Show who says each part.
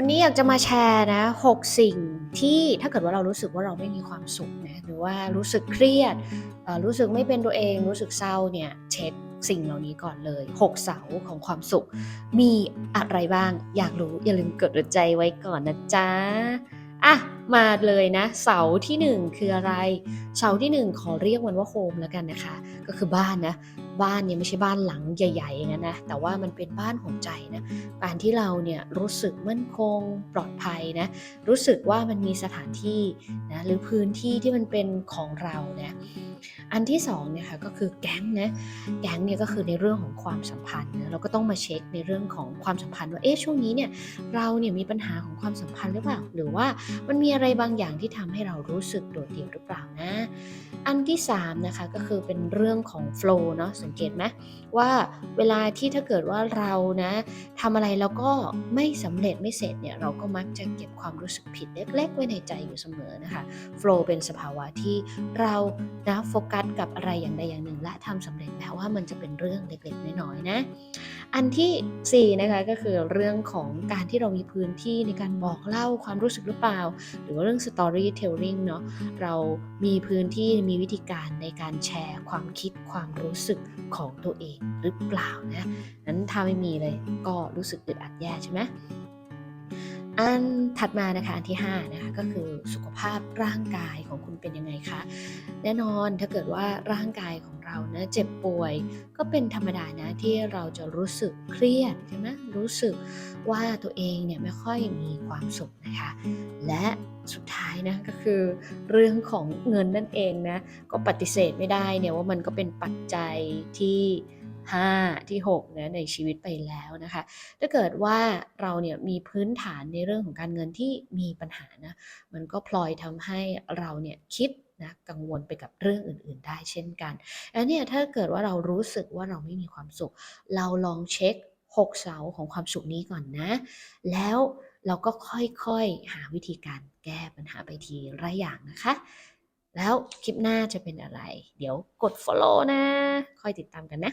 Speaker 1: วันนี้อยากจะมาแชร์นะ6สิ่งที่ถ้าเกิดว่าเรารู้สึกว่าเราไม่มีความสุขนะหรือว่ารู้สึกเครียดรู้สึกไม่เป็นตัวเอง รู้สึกเศร้าเนี่ยเช็คสิ่งเหล่านี้ก่อนเลย 6 เสาของความสุข มีอะไรบ้างอยากรู้อย่าลืมกดหัวใจไว้ก่อนนะจ๊ะ อะมาเลยนะ เสาที่ 1 คืออะไร เสาที่ 1 ขอเรียกมันว่าโฮมแล้วกันนะคะ ก็คือบ้านนะ บ้านเนี่ยไม่ใช่บ้านหลังใหญ่ๆอย่างนั้นนะ แต่ว่ามันเป็นบ้านของใจนะการที่เราเนี่ยรู้สึกมั่นคงปลอดภัยนะ รู้สึกว่ามันมีสถานที่นะหรือพื้นที่ที่มันเป็นของเรานะ อันที่สองเนี่ยค่ะก็คือแก๊งนะแก๊งเนี่ยก็คือในเรื่องของความสัมพันธ์นะเราก็ต้องมาเช็คในเรื่องของความสัมพันธ์ว่าเอ๊ะช่วงนี้เนี่ยเราเนี่ยมีปัญหาของความสัมพันธ์หรือเปล่า หรือว่ามันมีอะไรบางอย่างที่ทำให้เรารู้สึกโดดเดี่ยวหรือเปล่านะ อันที่3นะคะก็คือเป็นเรื่องของ flow เนาะสังเกตไหมว่าเวลาที่ถ้าเกิดว่าเรานะทำอะไรแล้วก็ไม่สำเร็จไม่เสร็จเนี่ยเราก็มักจะเก็บความรู้สึกผิดเล็กๆ ไว้ในใจอยู่เสมอนะคะ flow เป็นสภาวะที่เรานะโฟกัสกับอะไรอย่างใดอย่างหนึ่ง และทำสำเร็จแม้ว่ามันจะเป็นเรื่องเล็กๆ น้อยๆนะอันที่4นะคะก็คือเรื่องของการที่เรามีพื้นที่ในการบอกเล่าความรู้สึกหรือเปล่า หรือว่าเรื่อง storytelling เนาะเรามีพื้นที่มีวิธีการในการแชร์ความคิดความรู้สึกของตัวเองหรือเปล่านะนั้นถ้าไม่มีเลยก็รู้สึกอึดอัดแย่ใช่ไหมอันถัดมานะคะอันที่ 5 นะคะก็คือสุขภาพร่างกายของคุณเป็นยังไงคะแน่นอนถ้าเกิดว่าร่างกายของ เรานะเจ็บป่วย ก็เป็นธรรมดานะที่เราจะรู้สึกเครียดใช่ไหมรู้สึกว่าตัวเองเนี่ยไม่ค่อยมีความสุขนะคะ และสุดท้ายนะก็คือเรื่องของเงินนั่นเองนะก็ปฏิเสธไม่ได้เนี่ยว่ามันก็เป็นปัจจัยที่5ที่6นะในชีวิตไปแล้วนะคะ ถ้าเกิดว่าเราเนี่ยมีพื้นฐานในเรื่องของการเงินที่มีปัญหานะ มันก็พลอยทำให้เราเนี่ยคิด นะกังวลไปกับเรื่องอื่น ๆ ได้เช่นกันแล้วเนี่ยถ้าเกิดว่าเรารู้สึกว่าเราไม่มีความสุข เราลองเช็ค 6 เสาของความสุขนี้ก่อนนะ แล้วเราก็ค่อยๆหาวิธีการแก้ปัญหาไปทีละอย่างนะคะ แล้วคลิปหน้าจะเป็นอะไร เดี๋ยวกด follow นะ ค่อยติดตามกันนะ